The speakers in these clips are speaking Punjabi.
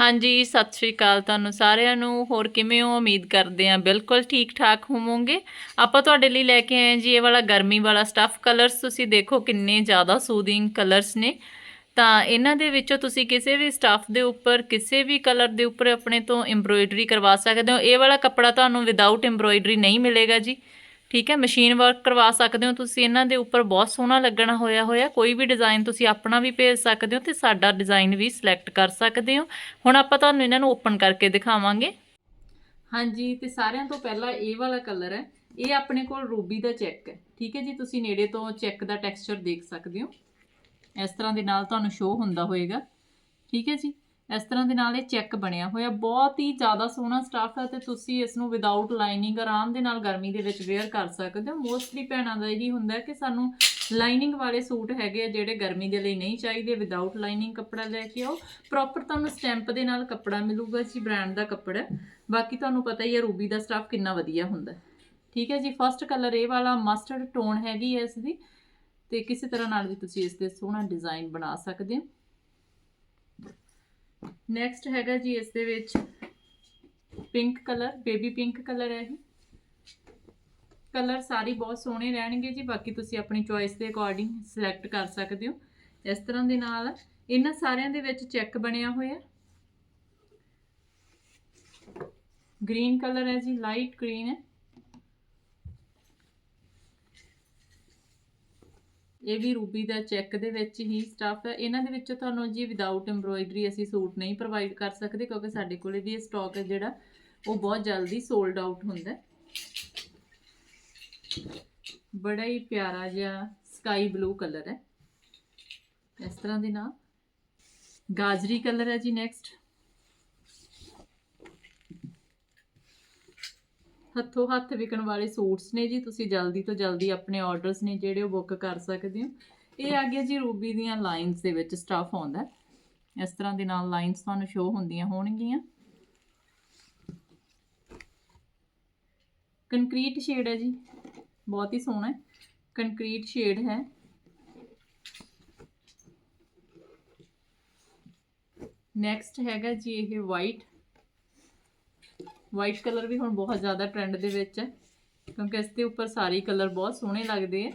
ਹਾਂਜੀ, ਸਤਿ ਸ਼੍ਰੀ ਅਕਾਲ ਤੁਹਾਨੂੰ ਸਾਰਿਆਂ ਨੂੰ। ਹੋਰ ਕਿਵੇਂ ਹੋ? ਉਮੀਦ ਕਰਦੇ ਹਾਂ ਬਿਲਕੁਲ ਠੀਕ ਠਾਕ ਹੋਵੋਗੇ। ਆਪਾਂ ਤੁਹਾਡੇ ਲਈ ਲੈ ਕੇ ਆਏ ਜੀ ਇਹ ਵਾਲਾ ਗਰਮੀ ਵਾਲਾ ਸਟਫ ਕਲਰਸ ਤੁਸੀਂ ਦੇਖੋ ਕਿੰਨੇ ਜ਼ਿਆਦਾ ਸੂਦਿੰਗ ਕਲਰਸ ਨੇ। ਤਾਂ ਇਹਨਾਂ ਦੇ ਵਿੱਚੋਂ ਤੁਸੀਂ ਕਿਸੇ ਵੀ ਸਟਫ ਦੇ ਉੱਪਰ, ਕਿਸੇ ਵੀ ਕਲਰ ਦੇ ਉੱਪਰ ਆਪਣੇ ਤੋਂ ਐਮਬ੍ਰੋਇਡਰੀ ਕਰਵਾ ਸਕਦੇ ਹੋ। ਇਹ ਵਾਲਾ ਕੱਪੜਾ ਤੁਹਾਨੂੰ ਵਿਦਆਊਟ ਐਮਬ੍ਰੋਇਡਰੀ ਨਹੀਂ ਮਿਲੇਗਾ ਜੀ। ਠੀਕ ਹੈ ਮਸ਼ੀਨ ਵਰਕ ਕਰਵਾ ਸਕਦੇ ਹੋ ਤੁਸੀਂ, ਇਹਨਾਂ ਦੇ ਉੱਪਰ ਬਹੁਤ ਸੋਹਣਾ ਲੱਗਣਾ ਹੋਇਆ ਹੋਇਆ, ਕੋਈ ਵੀ ਡਿਜ਼ਾਈਨ ਤੁਸੀਂ ਆਪਣਾ ਵੀ ਭੇਜ ਸਕਦੇ ਹੋ ਤੇ ਸਾਡਾ ਡਿਜ਼ਾਈਨ ਵੀ ਸਿਲੈਕਟ ਕਰ ਸਕਦੇ ਹੋ। ਹੁਣ ਆਪਾਂ ਤੁਹਾਨੂੰ ਇਹਨਾਂ ਨੂੰ ਓਪਨ ਕਰਕੇ ਦਿਖਾਵਾਂਗੇ। ਹਾਂਜੀ, ਤੇ ਸਾਰਿਆਂ ਤੋਂ ਪਹਿਲਾਂ ਇਹ ਵਾਲਾ ਕਲਰ ਹੈ, ਇਹ ਆਪਣੇ ਕੋਲ ਰੂਬੀ ਦਾ ਚੈੱਕ ਹੈ। ਠੀਕ ਹੈ ਜੀ, ਤੁਸੀਂ ਨੇੜੇ ਤੋਂ ਚੈੱਕ ਦਾ ਟੈਕਸਚਰ ਦੇਖ ਸਕਦੇ ਹੋ। ਇਸ ਤਰ੍ਹਾਂ ਦੇ ਨਾਲ ਤੁਹਾਨੂੰ ਸ਼ੋ ਹੁੰਦਾ ਹੋਏਗਾ। ਠੀਕ ਹੈ ਜੀ ਇਸ ਤਰ੍ਹਾਂ ਦੇ ਨਾਲ ਇਹ ਚੈੱਕ ਬਣਿਆ ਹੋਇਆ। ਬਹੁਤ ਹੀ ਜ਼ਿਆਦਾ ਸੋਹਣਾ ਸਟਾਫ ਹੈ ਤੇ ਤੁਸੀਂ ਇਸ ਨੂੰ ਵਿਦਆਊਟ ਲਾਈਨਿੰਗ ਆਰਾਮ ਦੇ ਨਾਲ ਗਰਮੀ ਦੇ ਵਿੱਚ ਵੇਅਰ ਕਰ ਸਕਦੇ ਹੋ। ਮੋਸਟਲੀ ਭੈਣਾਂ ਦਾ ਇਹੀ ਹੁੰਦਾ ਕਿ ਸਾਨੂੰ ਲਾਈਨਿੰਗ ਵਾਲੇ ਸੂਟ ਹੈਗੇ ਆ ਜਿਹੜੇ ਗਰਮੀ ਦੇ ਲਈ ਨਹੀਂ ਚਾਹੀਦੇ। ਵਿਦਆਊਟ ਲਾਈਨਿੰਗ ਕੱਪੜਾ ਲੈ ਕੇ ਆਓ। ਪ੍ਰੋਪਰ ਤੁਹਾਨੂੰ ਸਟੈਂਪ ਦੇ ਨਾਲ ਕੱਪੜਾ ਮਿਲੂਗਾ ਜੀ ਬ੍ਰਾਂਡ ਦਾ ਕੱਪੜਾ। ਬਾਕੀ ਤੁਹਾਨੂੰ ਪਤਾ ਹੀ ਹੈ, ਰੂਬੀ ਦਾ ਸਟਾਫ ਕਿੰਨਾ ਵਧੀਆ ਹੁੰਦਾ। ਠੀਕ ਹੈ ਜੀ ਫਰਸਟ ਕਲਰ ਇਹ ਵਾਲਾ ਮਸਟਰਡ ਟੋਨ ਹੈਗੀ ਹੈ ਇਸ ਦੀ। ਤੇ ਕਿਸੇ ਤਰ੍ਹਾਂ ਨਾਲ ਵੀ ਤੁਸੀਂ ਇਸ ਤੇ ਸੋਹਣਾ ਡਿਜ਼ਾਈਨ ਬਣਾ ਸਕਦੇ ਹੋ। ਨੈਕਸਟ ਹੈਗਾ ਜੀ ਇਸ ਦੇ ਵਿੱਚ pink colour baby pink colour ਹੈ ਇਹ। ਕਲਰ ਸਾਰੇ ਬਹੁਤ ਸੋਹਣੇ ਰਹਿਣਗੇ ਜੀ, ਬਾਕੀ ਤੁਸੀਂ ਆਪਣੀ ਚੋਇਸ ਦੇ ਅਕੋਰਡਿੰਗ ਸਿਲੈਕਟ ਕਰ ਸਕਦੇ ਹੋ। ਇਸ ਤਰ੍ਹਾਂ ਦੇ ਨਾਲ ਇਹਨਾਂ ਸਾਰਿਆਂ ਦੇ ਵਿੱਚ ਚੈੱਕ ਬਣਿਆ ਹੋਇਆ। ਗ੍ਰੀਨ ਕਲਰ ਹੈ ਜੀ ਲਾਈਟ ਗ੍ਰੀਨ ਹੈ। ਇਹ ਵੀ ਰੂਬੀ ਦਾ ਚੈੱਕ ਦੇ ਵਿੱਚ ਹੀ ਸਟਫ ਹੈ। ਇਹਨਾਂ ਦੇ ਵਿੱਚੋਂ ਤੁਹਾਨੂੰ ਜੀ ਵਿਦਆਊਟ ਐਮਬ੍ਰੋਇਡਰੀ ਅਸੀਂ ਸੂਟ ਨਹੀਂ ਪ੍ਰੋਵਾਈਡ ਕਰ ਸਕਦੇ ਕਿਉਂਕਿ ਸਾਡੇ ਕੋਲ ਵੀ ਇਹ ਸਟਾਕ ਹੈ ਜਿਹੜਾ, ਉਹ ਬਹੁਤ ਜਲਦੀ ਸੋਲਡ ਆਊਟ ਹੁੰਦਾ ਬੜਾ ਹੀ ਪਿਆਰਾ ਜਿਹਾ ਸਕਾਈ ਬਲੂ ਕਲਰ ਹੈ। ਇਸ ਤਰ੍ਹਾਂ ਦੇ ਨਾਲ। ਗਾਜਰੀ ਕਲਰ ਹੈ ਜੀ ਨੈਕਸਟ ਹੱਥੋਂ ਹੱਥ ਵਿਕਣ ਵਾਲੇ ਸੂਟਸ ਨੇ ਜੀ, ਤੁਸੀਂ ਜਲਦੀ ਤੋਂ ਜਲਦੀ ਆਪਣੇ ਆਰਡਰਸ ਨੇ ਜਿਹੜੇ ਉਹ ਬੁੱਕ ਕਰ ਸਕਦੇ ਹੋ। ਇਹ ਆ ਗਿਆ ਜੀ ਰੂਬੀ ਦੀਆਂ ਲਾਈਨਸ ਦੇ ਵਿੱਚ ਸਟਫ ਆਉਂਦਾ ਇਸ ਤਰ੍ਹਾਂ ਦੇ ਨਾਲ ਲਾਈਨਸ ਤੁਹਾਨੂੰ ਸ਼ੋ ਹੁੰਦੀਆਂ ਹੋਣਗੀਆਂ। ਕੰਕਰੀਟ ਸ਼ੇਡ ਹੈ ਜੀ, ਬਹੁਤ ਹੀ ਸੋਹਣਾ ਹੈ। ਕੰਕਰੀਟ ਸ਼ੇਡ ਹੈ। ਨੈਕਸਟ ਹੈਗਾ ਜੀ ਇਹ ਵਾਈਟ ਵਾਈਟ ਕਲਰ ਵੀ ਹੁਣ ਬਹੁਤ ਜ਼ਿਆਦਾ ਟ੍ਰੈਂਡ ਦੇ ਵਿੱਚ ਹੈ, ਕਿਉਂਕਿ ਇਸ ਦੇ ਉੱਪਰ ਸਾਰੇ ਕਲਰ ਬਹੁਤ ਸੋਹਣੇ ਲੱਗਦੇ ਆ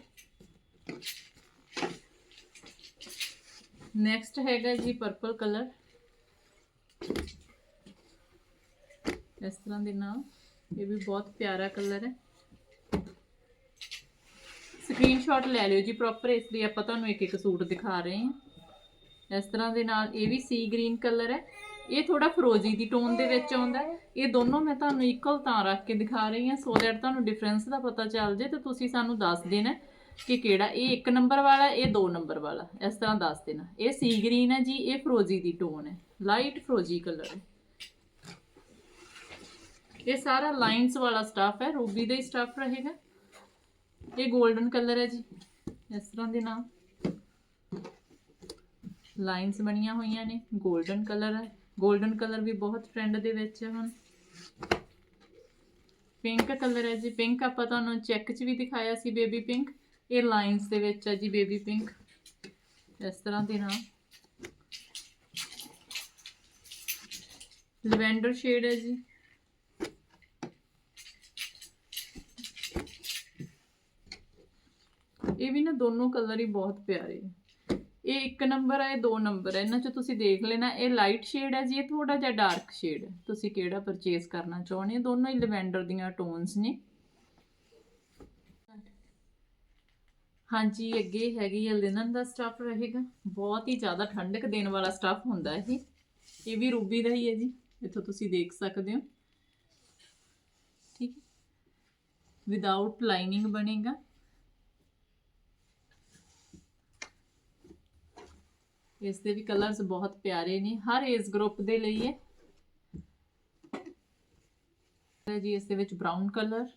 ਨੈਕਸਟ ਹੈਗਾ ਜੀ ਪਰਪਲ ਕਲਰ ਇਸ ਤਰ੍ਹਾਂ ਦੇ ਨਾਲ ਇਹ ਵੀ ਬਹੁਤ ਪਿਆਰਾ ਕਲਰ ਹੈ। ਸਕਰੀਨਸ਼ਾਟ ਲੈ ਲਿਓ ਜੀ ਪ੍ਰੋਪਰ ਇਸ ਲਈ ਆਪਾਂ ਤੁਹਾਨੂੰ ਇੱਕ ਇੱਕ ਸੂਟ ਦਿਖਾ ਰਹੇ ਹਾਂ। ਇਸ ਤਰ੍ਹਾਂ ਦੇ ਨਾਲ ਇਹ ਵੀ ਸੀ ਗ੍ਰੀਨ ਕਲਰ ਹੈ। ਇਹ ਥੋੜਾ ਫਰੋਜ਼ੀ ਦੀ ਟੋਨ ਦੇ ਵਿੱਚ ਆਉਂਦਾ ਹੈ। ਇਹ ਦੋਨੋਂ ਮੈਂ ਤੁਹਾਨੂੰ ਇਕੁਅਲ ਤਾਂ ਰੱਖ ਕੇ ਦਿਖਾ ਰਹੀ ਹਾਂ। ਸੋ ਦੈਟ ਤੁਹਾਨੂੰ ਡਿਫਰੈਂਸ ਦਾ ਪਤਾ ਚੱਲ ਜੇ ਤੇ ਤੁਸੀਂ ਸਾਨੂੰ ਦੱਸ ਦੇਣਾ ਕਿ ਕਿਹੜਾ ਇਹ 1 ਨੰਬਰ ਵਾਲਾ ਇਹ 2 ਨੰਬਰ ਵਾਲਾ ਇਸ ਤਰ੍ਹਾਂ ਦੱਸ ਦੇਣਾ ਇਹ ਸੀ ਗ੍ਰੀਨ ਹੈ ਜੀ ਇਹ ਫਰੋਜ਼ੀ ਦੀ ਟੋਨ ਹੈ। ਲਾਈਟ ਫਰੋਜ਼ੀ ਕਲਰ ਹੈ। ਇਹ ਸਾਰਾ ਲਾਈਨਸ ਵਾਲਾ ਸਟਾਫ ਹੈ ਰੂਬੀ ਦਾ ਹੀ ਸਟਾਫ ਰਹੇਗਾ। ਇਹ 골ਡਨ ਕਲਰ ਹੈ ਜੀ ਇਸ ਤਰ੍ਹਾਂ ਦੇ ਨਾਲ। ਲਾਈਨਸ ਬਣੀਆਂ ਹੋਈਆਂ ਨੇ 골ਡਨ ਕਲਰ ਹੈ। 골ਡਨ ਕਲਰ ਵੀ ਬਹੁਤ ਟ੍ਰੈਂਡ ਦੇ ਵਿੱਚ ਹੈ ਪਿੰਕ ਕਲਰ ਹੈ ਜੀ। ਪਿੰਕ ਆਪਾਂ ਤੁਹਾਨੂੰ ਚੈੱਕ 'ਚ ਵੀ ਦਿਖਾਇਆ ਸੀ ਬੇਬੀ ਪਿੰਕ ਇਹ ਲਾਈਨਸ ਦੇ ਵਿੱਚ ਹੈ ਜੀ ਬੇਬੀ ਪਿੰਕ ਇਸ ਤਰ੍ਹਾਂ ਦੇ ਨਾਲ ਲਵੈਂਡਰ ਸ਼ੇਡ ਹੈ ਜੀ। ਇਹ ਵੀ ਨਾ ਦੋਨੋਂ ਕਲਰ ਹੀ ਬਹੁਤ ਪਿਆਰੇ ਹੈ ਇਹ ਇੱਕ ਨੰਬਰ ਹੈ ਇਹ ਦੋ ਨੰਬਰ ਹੈ ਇਹਨਾਂ ਚ ਤੁਸੀਂ ਦੇਖ ਲੈਣਾ, ਇਹ ਲਾਈਟ ਸ਼ੇਡ ਹੈ ਜੀ, ਇਹ ਥੋੜਾ ਜਿਹਾ ਡਾਰਕ ਸ਼ੇਡ ਹੈ ਤੁਸੀਂ ਕਿਹੜਾ ਪਰਚੇਸ ਕਰਨਾ ਚਾਹੁੰਦੇ ਹੋ? ਦੋਨੋਂ ਹੀ ਲਵੈਂਡਰ ਦੀਆਂ ਟੋਨਸ ਨੇ। ਹਾਂਜੀ, ਅੱਗੇ ਹੈਗੀ ਹੈ ਲਿਨਨ ਦਾ ਸਟਫ ਰਹੇਗਾ। ਬਹੁਤ ਹੀ ਜ਼ਿਆਦਾ ਠੰਡਕ ਦੇਣ ਵਾਲਾ ਸਟਫ ਹੁੰਦਾ ਇਹ। ਇਹ ਵੀ ਰੂਬੀ ਦਾ ਹੀ ਹੈ ਜੀ। ਇੱਥੋਂ ਤੁਸੀਂ ਦੇਖ ਸਕਦੇ ਹੋ। ਠੀਕ ਹੈ। ਵਿਦਆਊਟ ਲਾਈਨਿੰਗ ਬਣੇਗਾ। ਇਸ ਦੇ ਵੀ ਕਲਰਸ ਬਹੁਤ ਪਿਆਰੇ ਨੇ, ਹਰ ਏਜ ਗਰੁੱਪ ਦੇ ਲਈ ਹੈ। ਹੈ ਜੀ, ਇਸ ਦੇ ਵਿੱਚ ਬ੍ਰਾਊਨ ਕਲਰ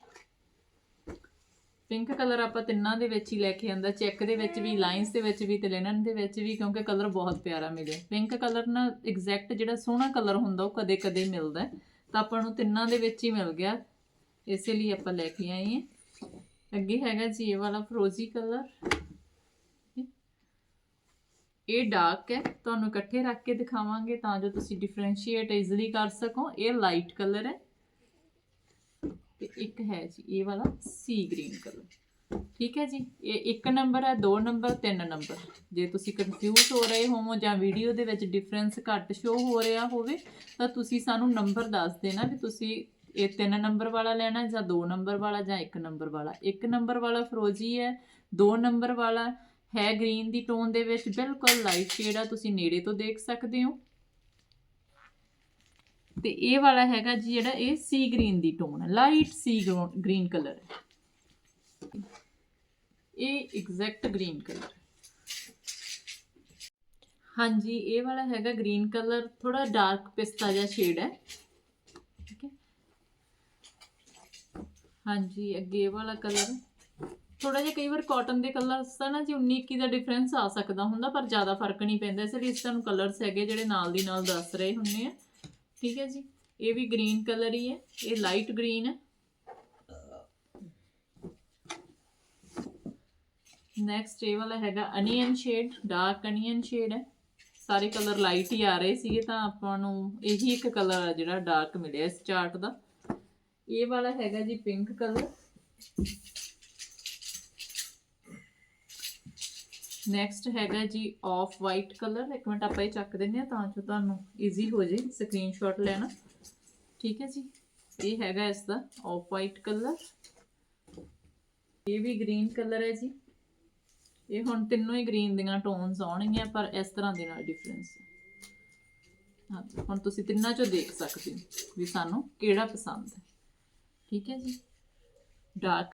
ਪਿੰਕ ਕਲਰ ਆਪਾਂ ਤਿੰਨਾਂ ਦੇ ਵਿੱਚ ਹੀ ਲੈ ਕੇ ਆਂਦਾ ਚੈੱਕ ਦੇ ਵਿੱਚ ਵੀ ਲਾਈਨਸ ਦੇ ਵਿੱਚ ਵੀ ਤੇ ਲਿਨਨ ਦੇ ਵਿੱਚ ਵੀ, ਕਿਉਂਕਿ ਕਲਰ ਬਹੁਤ ਪਿਆਰਾ ਮਿਲੇ ਪਿੰਕ ਕਲਰ ਨਾ ਐਗਜ਼ੈਕਟ ਜਿਹੜਾ ਸੋਹਣਾ ਕਲਰ ਹੁੰਦਾ, ਉਹ ਕਦੇ-ਕਦੇ ਮਿਲਦਾ ਤਾਂ ਆਪਾਂ ਨੂੰ ਤਿੰਨਾਂ ਦੇ ਵਿੱਚ ਹੀ ਮਿਲ ਗਿਆ। ਇਸੇ ਲਈ ਆਪਾਂ ਲੈ ਕੇ ਆਏ ਹਾਂ। ਅੱਗੇ ਹੈਗਾ ਜੀ ਇਹ ਵਾਲਾ ਫਰੋਜ਼ੀ ਕਲਰ ਇਹ ਡਾਰਕ ਹੈ, ਤੁਹਾਨੂੰ ਇਕੱਠੇ ਰੱਖ ਕੇ ਦਿਖਾਵਾਂਗੇ ਤਾਂ ਜੋ ਤੁਸੀਂ ਡਿਫਰੈਂਸ਼ੀਏਟ ਈਜ਼ੀਲੀ ਕਰ ਸਕੋ। ਇਹ ਲਾਈਟ ਕਲਰ ਹੈ। ਤੇ ਇੱਕ ਹੈ ਜੀ, ਇਹ ਵਾਲਾ ਸੀ ਗ੍ਰੀਨ ਕਲਰ ਠੀਕ ਹੈ ਜੀ? ਇਹ ਇੱਕ ਨੰਬਰ ਹੈ, ਦੋ ਨੰਬਰ ਤਿੰਨ ਨੰਬਰ ਜੇ ਤੁਸੀਂ ਕਨਫਿਊਜ਼ ਹੋ ਰਹੇ ਹੋਵੋ ਜਾਂ ਵੀਡੀਓ ਦੇ ਵਿੱਚ ਡਿਫਰੈਂਸ ਘੱਟ ਸ਼ੋ ਹੋ ਰਿਹਾ ਹੋਵੇ, ਤਾਂ ਤੁਸੀਂ ਸਾਨੂੰ ਨੰਬਰ ਦੱਸ ਦੇਣਾ ਵੀ ਤੁਸੀਂ ਇਹ ਤਿੰਨ ਨੰਬਰ ਵਾਲਾ ਲੈਣਾ ਜਾਂ ਦੋ ਨੰਬਰ ਵਾਲਾ ਜਾਂ ਇੱਕ ਨੰਬਰ ਵਾਲਾ। ਇੱਕ ਨੰਬਰ ਵਾਲਾ ਫਰੋਜੀ ਹੈ, ਦੋ ਨੰਬਰ ਵਾਲਾ ਹੈ ਗ੍ਰੀਨ ਦੀ ਟੋਨ ਦੇ ਵਿੱਚ। ਬਿਲਕੁਲ ਲਾਈਟ ਸ਼ੇਡ ਆ, ਤੁਸੀਂ ਨੇੜੇ ਤੋਂ ਦੇਖ ਸਕਦੇ ਹੋ। ਤੇ ਇਹ ਵਾਲਾ ਹੈਗਾ ਜੀ ਜਿਹੜਾ ਇਹ ਸੀ ਗ੍ਰੀਨ ਦੀ ਟੋਨ ਹੈ ਲਾਈਟ ਸੀ ਗ੍ਰੀਨ ਕਲਰ। ਹੈ ਇਹ ਐਗਜ਼ੈਕਟ ਗ੍ਰੀਨ ਕਲਰ। ਹਾਂਜੀ, ਇਹ ਵਾਲਾ ਹੈਗਾ ਗ੍ਰੀਨ ਕਲਰ ਥੋੜਾ ਡਾਰਕ ਪਿਸਤਾ ਜਿਹਾ ਸ਼ੇਡ ਹੈ। ਠੀਕ ਹੈ। ਹਾਂਜੀ, ਅੱਗੇ ਇਹ ਵਾਲਾ ਕਲਰ। ਥੋੜਾ ਜਿਹਾ ਕਈ ਵਾਰ ਕਾਟਨ ਦੇ ਕਲਰਸ ਦਾ ਨਾ ਜੀ 19 21 ਦਾ ਡਿਫਰੈਂਸ ਆ ਸਕਦਾ ਹੁੰਦਾ, ਪਰ ਜ਼ਿਆਦਾ ਫ਼ਰਕ ਨਹੀਂ ਪੈਂਦਾ। ਇਸ ਲਈ ਇਸ ਤੁਹਾਨੂੰ ਕਲਰਸ ਹੈਗੇ ਜਿਹੜੇ ਨਾਲ ਦੀ ਨਾਲ ਦੱਸ ਰਹੇ ਹੁੰਨੇ ਆ। ਠੀਕ ਹੈ ਜੀ? ਇਹ ਵੀ ਗ੍ਰੀਨ ਕਲਰ ਹੀ ਹੈ। ਇਹ ਲਾਈਟ ਗ੍ਰੀਨ ਹੈ। ਨੈਕਸਟ ਇਹ ਵਾਲਾ ਹੈਗਾ onion shade dark onion shade ਹੈ। ਸਾਰੇ ਕਲਰ ਲਾਈਟ ਹੀ ਆ ਰਹੇ ਸੀਗੇ, ਤਾਂ ਆਪਾਂ ਨੂੰ ਇਹੀ ਇੱਕ ਕਲਰ ਆ ਜਿਹੜਾ ਡਾਰਕ ਮਿਲਿਆ ਇਸ ਚਾਰਟ ਦਾ। ਇਹ ਵਾਲਾ ਹੈਗਾ ਜੀ ਪਿੰਕ ਕਲਰ ਨੈਕਸਟ ਹੈਗਾ ਜੀ ਆਫ ਵਾਈਟ ਕਲਰ ਇੱਕ ਮਿੰਟ ਆਪਾਂ ਇਹ ਚੱਕ ਦਿੰਨੇ ਆ ਤਾਂ ਜੋ ਤੁਹਾਨੂੰ ਈਜ਼ੀ ਹੋ ਜੇ ਸਕਰੀਨਸ਼ਾਟ ਲੈਣਾ। ਠੀਕ ਹੈ ਜੀ। ਇਹ ਹੈਗਾ ਇਸ ਦਾ ਆਫ ਵਾਈਟ ਕਲਰ ਇਹ ਵੀ ਗ੍ਰੀਨ ਕਲਰ ਹੈ ਜੀ। ਇਹ ਹੁਣ ਤਿੰਨੋਂ ਹੀ ਗ੍ਰੀਨ ਦੀਆਂ ਟੋਨਸ ਆਉਣਗੀਆਂ, ਪਰ ਇਸ ਤਰ੍ਹਾਂ ਦੇ ਨਾਲ ਡਿਫਰੈਂਸ ਹਾਂ। ਹੁਣ ਤੁਸੀਂ ਤਿੰਨਾਂ ਚੋਂ ਦੇਖ ਸਕਦੇ ਹੋ ਵੀ ਸਾਨੂੰ ਕਿਹੜਾ ਪਸੰਦ ਹੈ। ਠੀਕ ਹੈ ਜੀ। ਡਾਰਕ